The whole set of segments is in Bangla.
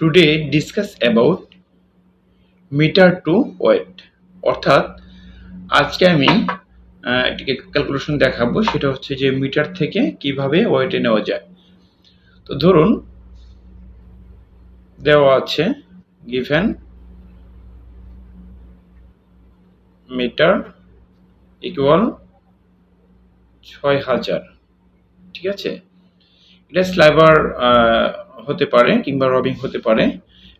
Today discuss about meter to weight অর্থাৎ আজকে আমি একটি ক্যালকুলেশন দেখাবো, সেটা হচ্ছে যে মিটার থেকে কীভাবে ওয়েটে নেওয়া যায়। তো ধরুন, দেওয়া আছে গিভেন মিটার ইকুয়াল ছয় হাজার, ঠিক আছে? এটা স্লাইবার হতে পারে কিংবা রবিং হতে পারে।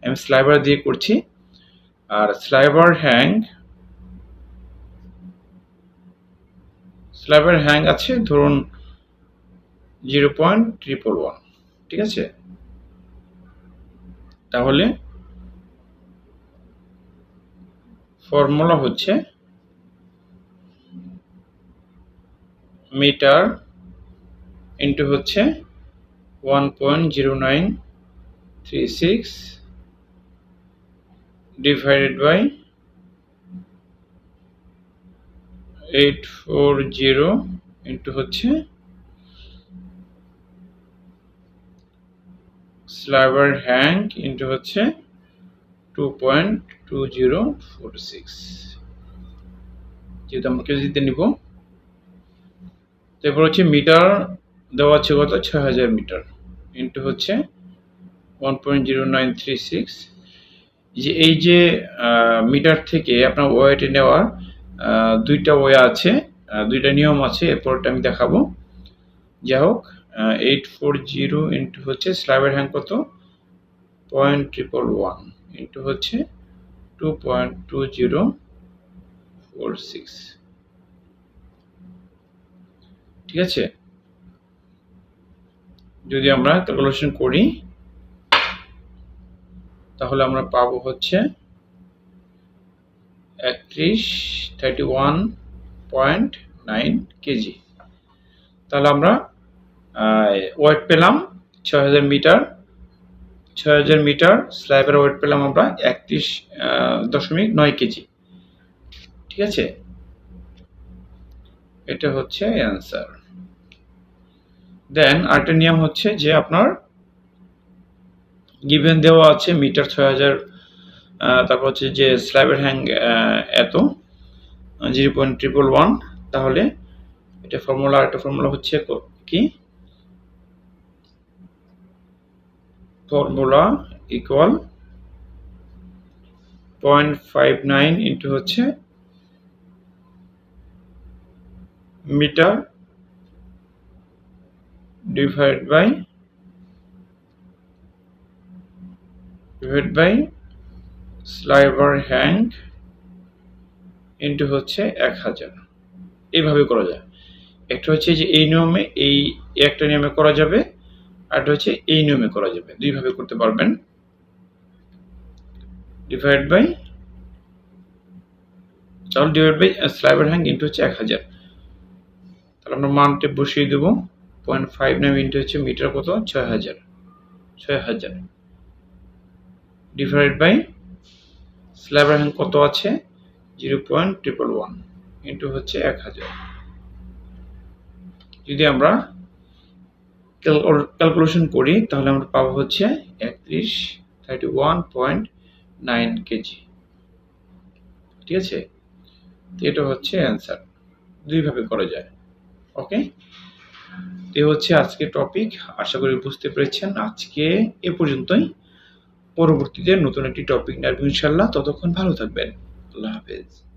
আমি স্লাইবার দিয়ে করছি। আর স্লাইবার হ্যাং স্লাইবার হ্যাং আছে, ধরুন জিরো পয়েন্ট ওয়ান ঠিক আছে? তাহলে ফর্মুলা হচ্ছে মিটার ইন্টু হচ্ছে one point zero nine three six eight four zero into হচ্ছে স্লাইবার হ্যাঙ্ক ইন্টু হচ্ছে two point two zero four six যেহেতু আমরা কেজিতে নিব, তারপর হচ্ছে মিটার দেওয়া আছে কত? ছয় হাজার মিটার ইন্টু হচ্ছে one point zero nine three six যে, এই যে মিটার থেকে আপনার ওয়েটে নেওয়ার দুইটা ওয়ে আছে দুইটা নিয়ম আছে, এরপরটা আমি দেখাবো। যাই হোক এইট ফোর জিরো ইন্টু হচ্ছে স্ল্যাবের হ্যাং কত? পয়েন্ট ট্রিপল ওয়ান ইন্টু হচ্ছে two point two zero four six ঠিক আছে? যদি আমরা ক্যালকুলেশন করি, তাহলে আমরা পাবো হচ্ছে একত্রিশ thirty one point nine KG. তাহলে আমরা ওয়েট পেলাম ছয় হাজার মিটার। ছয় হাজার মিটার স্ল্যাবের ওয়েট পেলাম আমরা একত্রিশ দশমিক নয় কেজি। ঠিক আছে? এটা হচ্ছে অ্যান্সার দেন আরেকটা নিয়ম হচ্ছে যে আপনার গিভেন দেওয়া আছে মিটার ছয় হাজার তারপর হচ্ছে যে স্ল্যাবের হ্যাং এত, জিরো পয়েন্ট ট্রিপল ওয়ান তাহলে এটা ফর্মুলা একটা ফর্মুলা হচ্ছে কি formula equal point five nine into হচ্ছে meter divide by divide by sliver hank into হচ্ছে এক হাজার। এইভাবে করা যায়। একটা হচ্ছে যে এই নিয়মে এই একটা নিয়মে করা যাবে, আর হচ্ছে এই নিয়মে করা যাবে। দুইভাবে করতে পারবেন। ডিভাইড বাই তাহলে divide by sliver hank into হচ্ছে এক হাজার। তাহলে আমরা মানটা বসিয়ে দেবো। পয়েন্ট ফাইভ নাইন ইন্টু হচ্ছে মিটার কত? ছয় হাজার। ছয় হাজার। ডিভাইড বাই স্ল্যাবের হ্যাঙ্ক কত আছে? Zero point triple one into হচ্ছে এক হাজার। যদি আমরা ক্যালকুলেশন করি, তাহলে আমরা পাবো হচ্ছে একত্রিশ thirty one point nine KG. ঠিক আছে? এটা হচ্ছে অ্যান্সার দুইভাবে করা যায়। ওকে এ হচ্ছে আজকে টপিক আশা করি বুঝতে পেরেছেন। আজকে এ পর্যন্তই। পরবর্তীতে নতুন একটি টপিক আসব ইনশাল্লাহ ততক্ষণ ভালো থাকবেন। আল্লাহ হাফেজ।